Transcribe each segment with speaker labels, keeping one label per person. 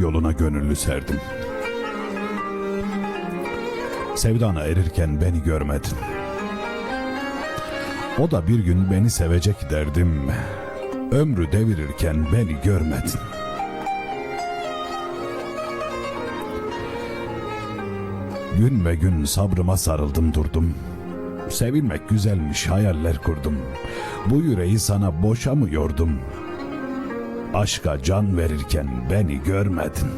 Speaker 1: yoluna gönüllü serdim. Sevdana erirken beni görmedin. O da bir gün beni sevecek derdim. Ömrü devirirken beni görmedin. Gün ve gün sabrıma sarıldım durdum. Sevilmek güzelmiş hayaller kurdum. Bu yüreği sana boşa mı yordum? Aşka can verirken beni görmedin.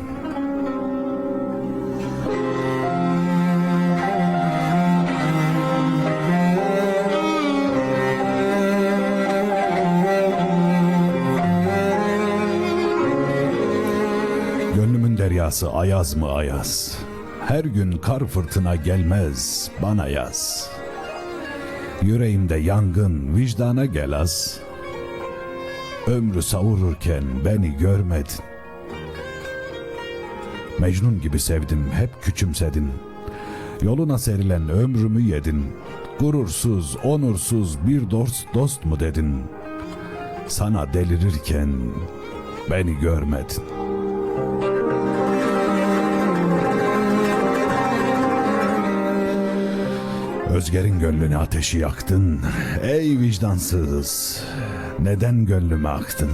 Speaker 1: Gönlümün deryası ayaz mı ayaz? Her gün kar fırtına gelmez bana yaz. Yüreğimde yangın vicdana gel az. Ömrü savururken beni görmedin. Mecnun gibi sevdim hep küçümsedin. Yoluna serilen ömrümü yedin. Gurursuz, onursuz bir dost dost mu dedin? Sana delirirken beni görmedin. Özger'in gönlüne ateşi yaktın. Ey vicdansız, neden gönlüme aktın?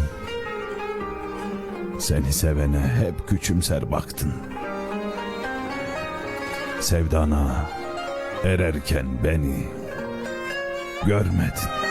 Speaker 1: Seni sevene hep küçümser baktın. Sevdana ererken beni görmedin.